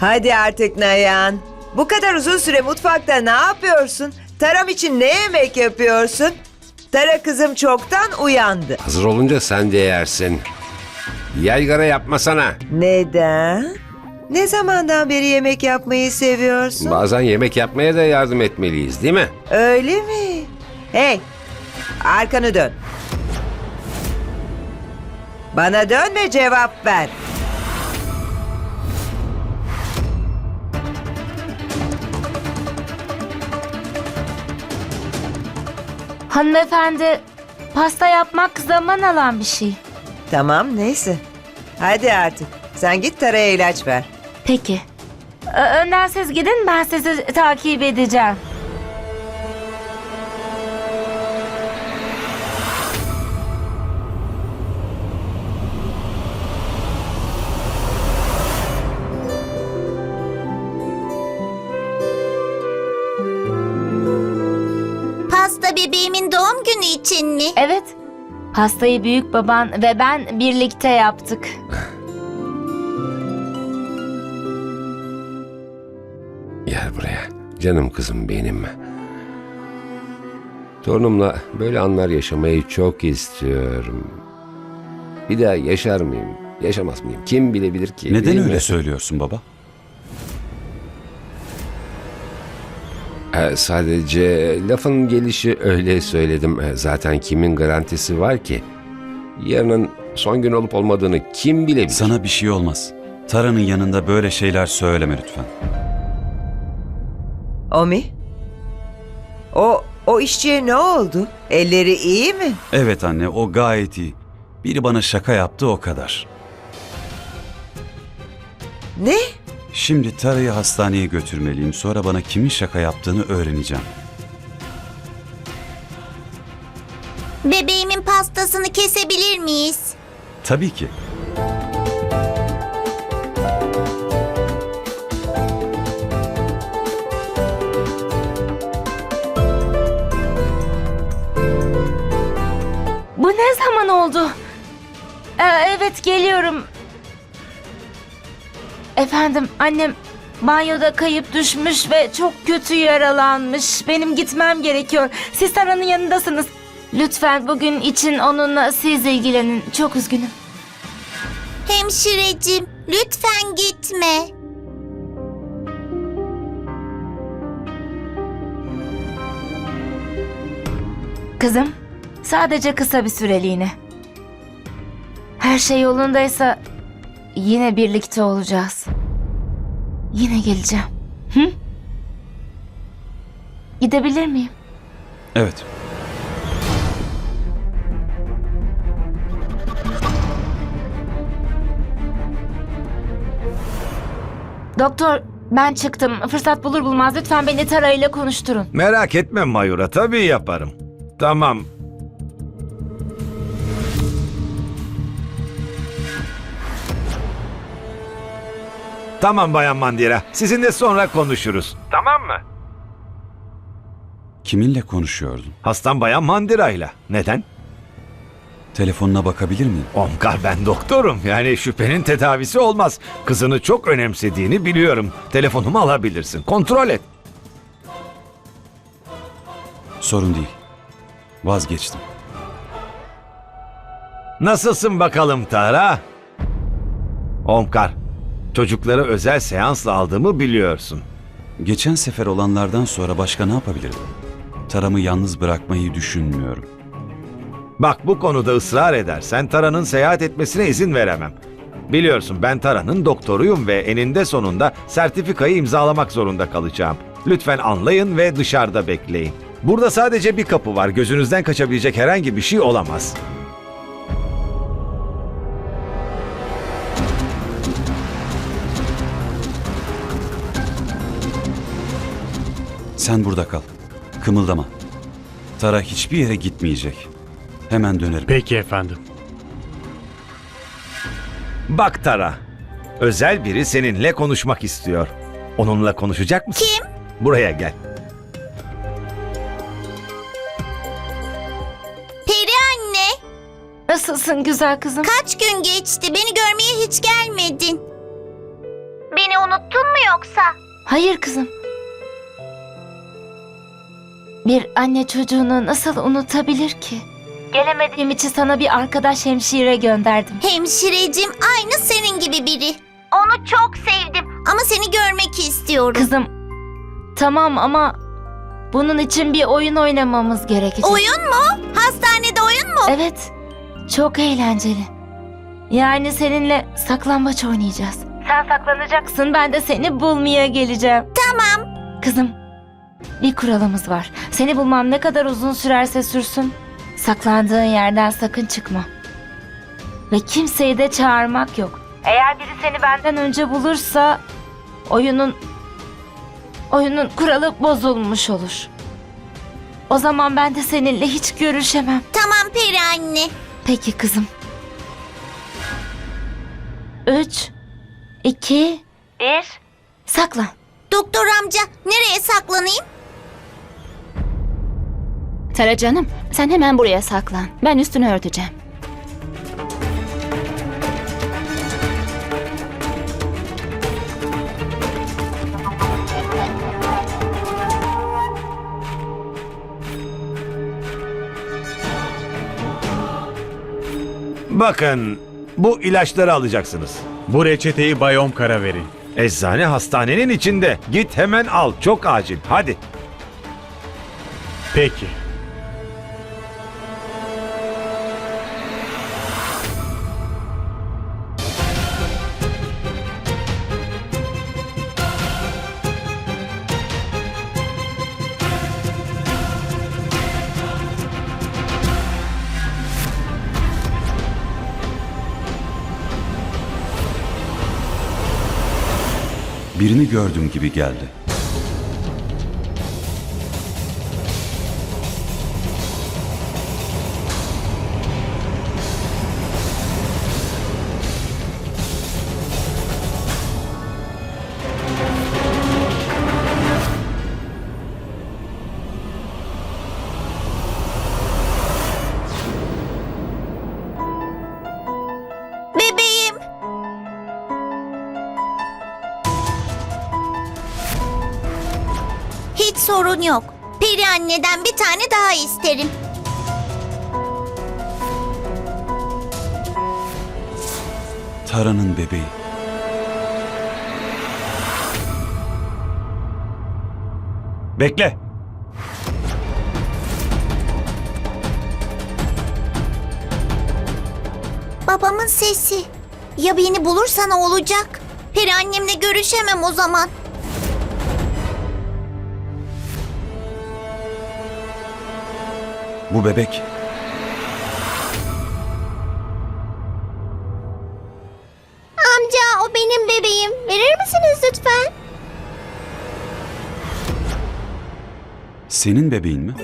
Hadi artık Nayan. Bu kadar uzun süre mutfakta ne yapıyorsun? Taram için ne yemek yapıyorsun? Tara kızım çoktan uyandı. Hazır olunca sen de yersin. Yaygara yapmasana. Neden? Ne zamandan beri yemek yapmayı seviyorsun? Bazen yemek yapmaya da yardım etmeliyiz değil mi? Öyle mi? Hey, arkanı dön. Bana dön ve cevap ver. Hanımefendi, pasta yapmak zaman alan bir şey. Tamam, neyse. Hadi artık. Sen git Tara'ya ilaç ver. Peki. Ö- Önden siz gidin, ben sizi takip edeceğim. Günü için mi? Evet, pastayı büyük baban ve ben birlikte yaptık. Gel buraya. Canım kızım benim. Torunumla böyle anlar yaşamayı çok istiyorum. Bir daha yaşar mıyım? Yaşamaz mıyım? Kim bilebilir ki? Neden değil mi? öyle söylüyorsun baba? Ee, sadece lafın gelişi öyle söyledim. Ee, Zaten kimin garantisi var ki? Yarının son gün olup olmadığını kim bilebilir? Sana bir şey olmaz. Tara'nın yanında böyle şeyler söyleme lütfen. Omi? O, o işçiye ne oldu? Elleri iyi mi? Evet anne o gayet iyi. Biri bana şaka yaptı o kadar. Ne? Şimdi Tara'yı hastaneye götürmeliyim. Sonra bana kimin şaka yaptığını öğreneceğim. Bebeğimin pastasını kesebilir miyiz? Tabii ki. Bu ne zaman oldu? Ee, evet, geliyorum. Efendim, annem banyoda kayıp düşmüş ve çok kötü yaralanmış. Benim gitmem gerekiyor. Siz Tara'nın yanındasınız. Lütfen bugün için onunla siz ilgilenin. Çok üzgünüm. Hemşirecim, lütfen gitme. Kızım, sadece kısa bir süreliğine. Her şey yolundaysa yine birlikte olacağız. Yine geleceğim. Hı? Gidebilir miyim? Evet. Doktor, ben çıktım. Fırsat bulur bulmaz lütfen beni Tara ile konuşturun. Merak etme Mayura, tabii yaparım. Tamam. Tamam Bayan Mandira, sizinle sonra konuşuruz. Tamam mı? Kiminle konuşuyordun? Hastam Bayan Mandira'yla. Neden? Telefonuna bakabilir miyim? Omkar ben doktorum. Yani şüphenin tedavisi olmaz. Kızını çok önemsediğini biliyorum. Telefonumu alabilirsin. Kontrol et. Sorun değil. Vazgeçtim. Nasılsın bakalım Tara? Omkar, çocukları özel seansla aldığımı biliyorsun. Geçen sefer olanlardan sonra başka ne yapabilirdim? Taramı yalnız bırakmayı düşünmüyorum. Bak bu konuda ısrar edersen Tara'nın seyahat etmesine izin veremem. Biliyorsun ben Tara'nın doktoruyum ve eninde sonunda sertifikayı imzalamak zorunda kalacağım. Lütfen anlayın ve dışarıda bekleyin. Burada sadece bir kapı var. Gözünüzden kaçabilecek herhangi bir şey olamaz. Sen burada kal. Kımıldama. Tara hiçbir yere gitmeyecek. Hemen dönerim. Peki efendim. Bak Tara, özel biri seninle konuşmak istiyor. Onunla konuşacak mısın? Kim? Buraya gel. Peri anne, Nasılsın güzel kızım? kaç gün geçti? Beni görmeye hiç gelmedin. Beni unuttun mu yoksa? Hayır kızım. Bir anne çocuğunu nasıl unutabilir ki? Gelemediğim için sana bir arkadaş hemşire gönderdim. Hemşirecim aynı senin gibi biri. Onu çok sevdim ama seni görmek istiyorum. Kızım, tamam ama bunun için bir oyun oynamamız gerekecek. Oyun mu? Hastanede oyun mu? Evet, çok eğlenceli. Yani seninle saklambaç oynayacağız. Sen saklanacaksın, ben de seni bulmaya geleceğim. Tamam. Kızım, bir kuralımız var. Seni bulmam ne kadar uzun sürerse sürsün, saklandığın yerden sakın çıkma. Ve kimseyi de çağırmak yok. Eğer biri seni benden önce bulursa, oyunun oyunun kuralı bozulmuş olur. O zaman ben de seninle hiç görüşemem. Tamam Peri anne. Peki kızım. Üç, iki, bir. Saklan. Doktor amca nereye saklanayım? Tara canım, sen hemen buraya saklan. Ben üstünü örteceğim. Bakın bu ilaçları alacaksınız. Bu reçeteyi Bay Omkar'a verin. Eczane hastanenin içinde. Git hemen al. Çok acil. Hadi. Peki. Birini gördüm gibi geldi. Sorun yok. Peri anneden bir tane daha isterim. Tara'nın bebeği. Bekle. Babamın sesi. Ya beni bulursa ne olacak? Peri annemle görüşemem o zaman. Bu bebek. Amca o benim bebeğim. Verir misiniz lütfen? Senin bebeğin mi?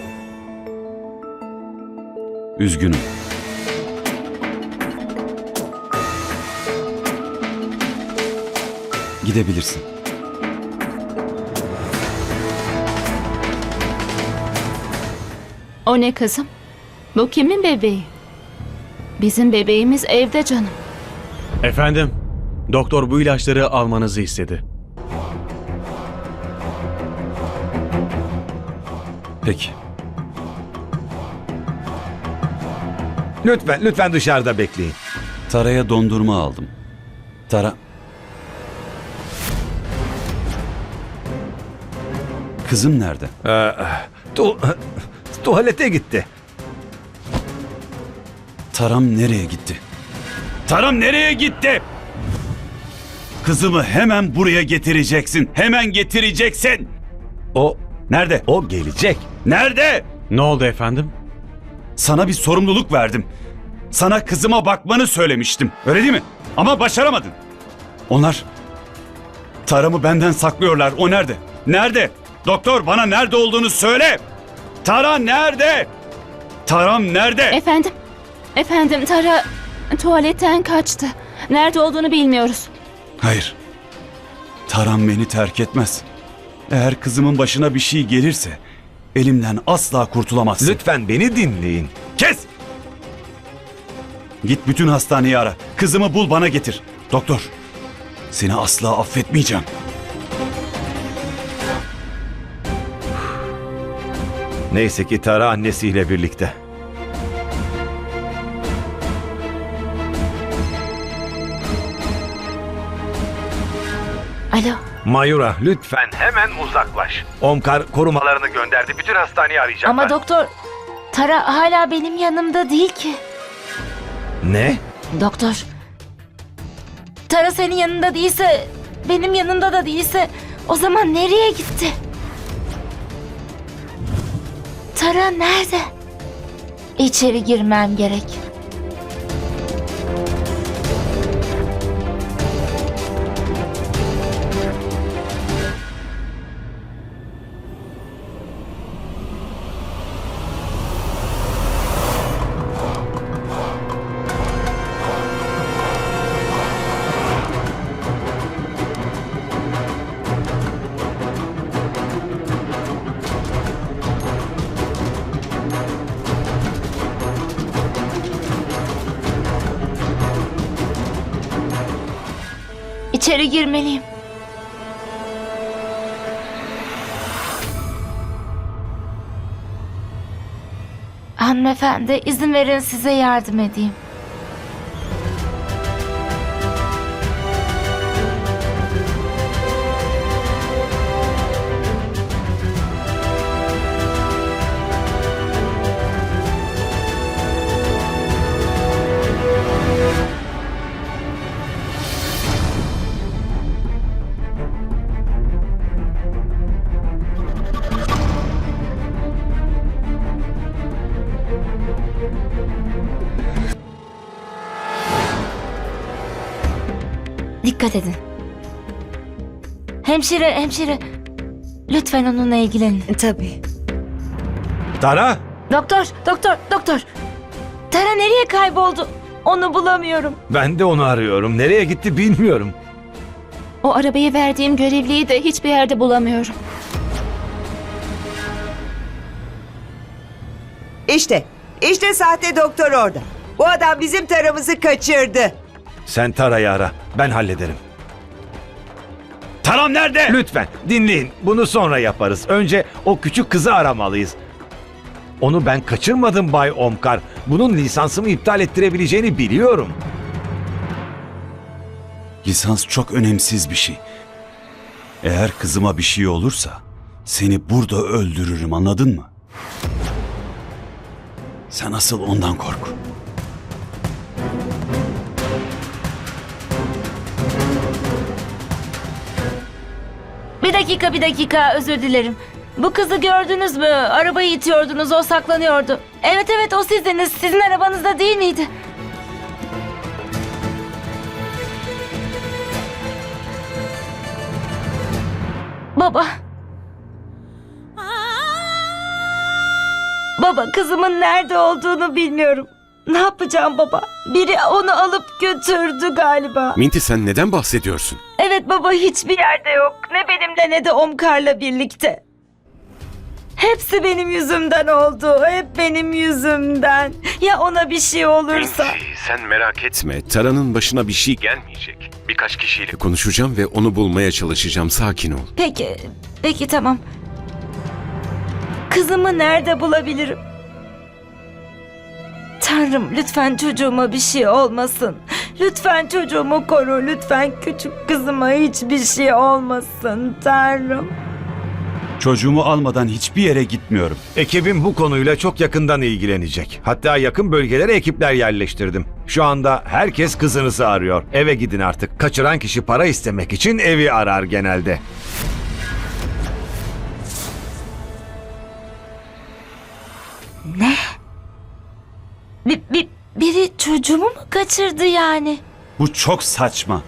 Üzgünüm. Gidebilirsin. O ne kızım? Bu kimin bebeği? Bizim bebeğimiz evde canım. Efendim, doktor bu ilaçları almanızı istedi. Peki. Lütfen, lütfen dışarıda bekleyin. Tara'ya dondurma aldım. Tara... Kızım nerede? Ee, tuvalete gitti. Taram nereye gitti? Taram nereye gitti? Kızımı hemen buraya getireceksin. Hemen getireceksin. O, Nerede? o gelecek. Nerede? Ne oldu efendim? Sana bir sorumluluk verdim. Sana kızıma bakmanı söylemiştim. Öyle değil mi? Ama başaramadın. Onlar Taram'ı benden saklıyorlar. O nerede? Nerede? Doktor bana nerede olduğunu söyle. Tara nerede? Taram nerede? Efendim, efendim Tara tuvaletten kaçtı. Nerede olduğunu bilmiyoruz. Hayır. Taram beni terk etmez. Eğer kızımın başına bir şey gelirse elimden asla kurtulamazsın. Lütfen beni dinleyin. Kes! Git bütün hastaneyi ara. Kızımı bul bana getir. Doktor. Seni asla affetmeyeceğim. Neyse ki Tara annesiyle birlikte. Alo. Mayura lütfen hemen uzaklaş. Omkar korumalarını gönderdi. Bütün hastaneyi arayacaklar. Ama doktor Tara hala benim yanımda değil ki. Ne? Doktor. Tara senin yanında değilse, benim yanımda da değilse o zaman nereye gitti? Tara nerede? İçeri girmem gerek. İçeri girmeliyim. Hanımefendi izin verin size yardım edeyim. Dikkat edin. Hemşire, hemşire. Lütfen onunla ilgilenin. Tabii. Tara! Doktor, doktor, doktor. Tara nereye kayboldu? Onu bulamıyorum. Ben de onu arıyorum. Nereye gitti bilmiyorum. O arabayı verdiğim görevliyi de hiçbir yerde bulamıyorum. İşte, işte sahte doktor orada. Bu adam bizim taramızı kaçırdı. Sen Tara'yı ara. Ben hallederim. Taram nerede? Lütfen dinleyin. Bunu sonra yaparız. Önce o küçük kızı aramalıyız. Onu ben kaçırmadım Bay Omkar. Bunun lisansımı iptal ettirebileceğini biliyorum. Lisans çok önemsiz bir şey. Eğer kızıma bir şey olursa seni burada öldürürüm anladın mı? Sen asıl ondan kork. Dakika, bir dakika. Özür dilerim. Bu kızı gördünüz mü? Arabayı itiyordunuz, o saklanıyordu. Evet evet o sizdiniz. Sizin arabanızda değil miydi? Baba. Baba kızımın nerede olduğunu bilmiyorum. Ne yapacağım baba? Biri onu alıp götürdü galiba. Minti sen neden bahsediyorsun? Evet baba hiçbir yerde yok. Ne benimle ne de Omkar'la birlikte. Hepsi benim yüzümden oldu. Hep benim yüzümden. Ya ona bir şey olursa? sen merak etme. Tara'nın başına bir şey gelmeyecek. Birkaç kişiyle konuşacağım ve onu bulmaya çalışacağım. Sakin ol. Peki, peki tamam. Kızımı nerede bulabilirim? Tanrım lütfen çocuğuma bir şey olmasın. Lütfen çocuğumu koru. Lütfen küçük kızıma hiçbir şey olmasın. Tanrım. Çocuğumu almadan hiçbir yere gitmiyorum. Ekibim bu konuyla çok yakından ilgilenecek. Hatta yakın bölgelere ekipler yerleştirdim. Şu anda herkes kızınızı arıyor. Eve gidin artık. Kaçıran kişi para istemek için evi arar genelde. Çocuğumu mu kaçırdı yani? Bu çok saçma.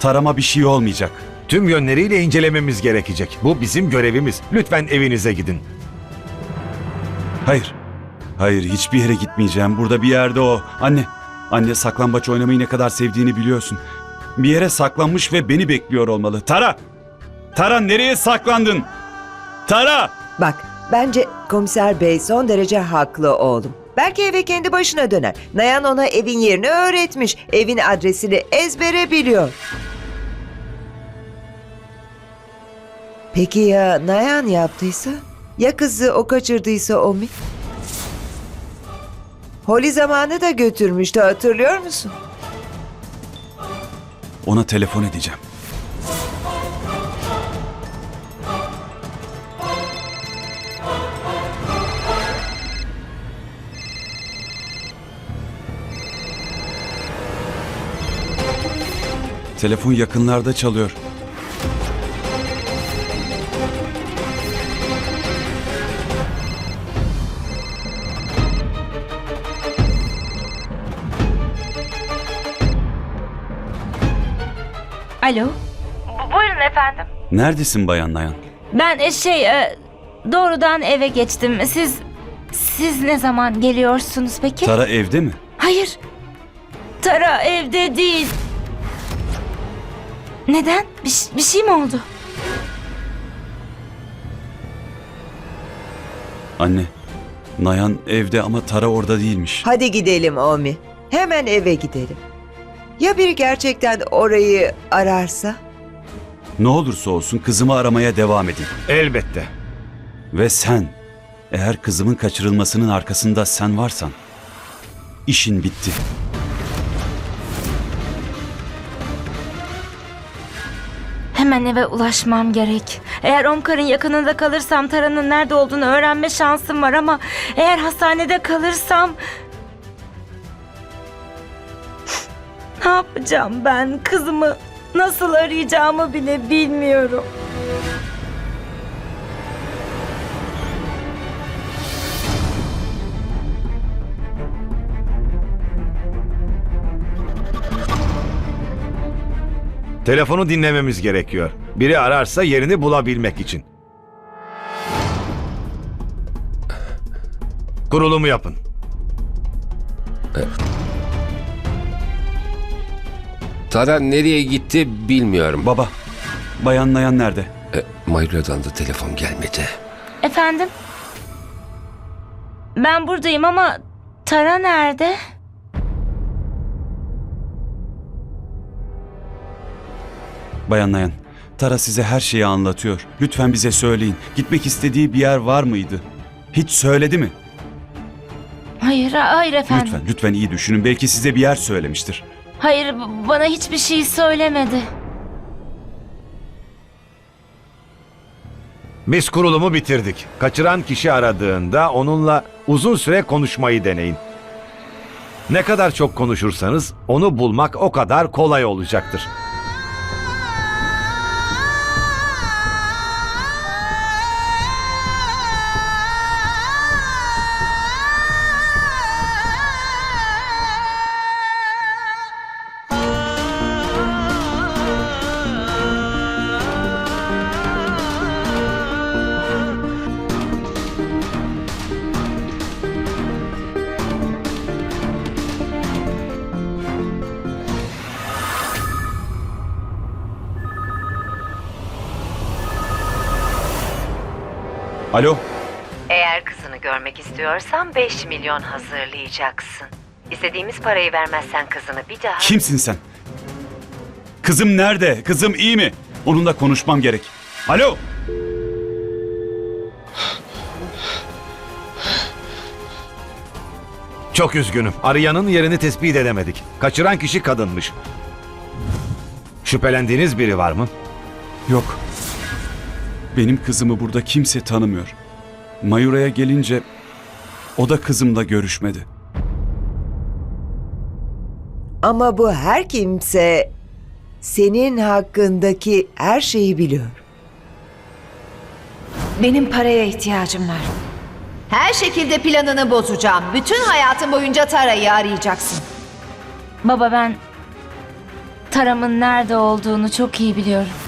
Tarama bir şey olmayacak. Tüm yönleriyle incelememiz gerekecek. Bu bizim görevimiz. Lütfen evinize gidin. Hayır. Hayır hiçbir yere gitmeyeceğim. Burada bir yerde o. Anne. Anne saklambaç oynamayı ne kadar sevdiğini biliyorsun. Bir yere saklanmış ve beni bekliyor olmalı. Tara! Tara nereye saklandın? Tara! Bak, bence komiser bey son derece haklı oğlum. Belki eve kendi başına döner. Nayan ona evin yerini öğretmiş. Evin adresini ezbere biliyor. Peki ya Nayan yaptıysa? Ya kızı o kaçırdıysa o mi? Holi zamanı da götürmüştü hatırlıyor musun? Ona telefon edeceğim. Telefon yakınlarda çalıyor. Alo? buyurun efendim. Neredesin Bayan Nayan? Ben e, şey e, doğrudan eve geçtim. Siz siz ne zaman geliyorsunuz peki? Tara evde mi? Hayır. Tara evde değil. Neden? Bir, bir şey mi oldu? Anne, Nayan evde ama Tara orada değilmiş. Hadi gidelim Omi. Hemen eve gidelim. Ya biri gerçekten orayı ararsa? Ne olursa olsun kızımı aramaya devam edin. Elbette. Ve sen, eğer kızımın kaçırılmasının arkasında sen varsan, işin bitti. Hemen eve ulaşmam gerek. Eğer Omkar'ın yakınında kalırsam Tara'nın nerede olduğunu öğrenme şansım var ama eğer hastanede kalırsam... ne yapacağım ben? Kızımı nasıl arayacağımı bile bilmiyorum. Telefonu dinlememiz gerekiyor. Biri ararsa yerini bulabilmek için. Kurulumu yapın. Tara nereye gitti bilmiyorum. Baba, Bayan Nayan nerede? E, Mayura'dan da telefon gelmedi. Efendim? Ben buradayım ama Tara nerede? Bayan Nayan, Tara size her şeyi anlatıyor. Lütfen bize söyleyin. Gitmek istediği bir yer var mıydı? Hiç söyledi mi? Hayır, hayır efendim. Lütfen, lütfen iyi düşünün. Belki size bir yer söylemiştir. Hayır, bana hiçbir şey söylemedi. Biz kurulumu bitirdik. Kaçıran kişi aradığında onunla uzun süre konuşmayı deneyin. Ne kadar çok konuşursanız onu bulmak o kadar kolay olacaktır. Alo, Eğer kızını görmek istiyorsan 5 milyon hazırlayacaksın. İstediğimiz parayı vermezsen kızını bir daha... kimsin sen? Kızım nerede? Kızım iyi mi? Onunla konuşmam gerek. Alo! Çok üzgünüm. Arayanın yerini tespit edemedik. Kaçıran kişi kadınmış. Şüphelendiğiniz biri var mı? Yok. Benim kızımı burada kimse tanımıyor. Mayura'ya gelince o da kızımla görüşmedi. Ama bu her kimse senin hakkındaki her şeyi biliyor. Benim paraya ihtiyacım var. Her şekilde planını bozacağım. Bütün hayatın boyunca Tara'yı arayacaksın. Baba ben Tara'mın nerede olduğunu çok iyi biliyorum.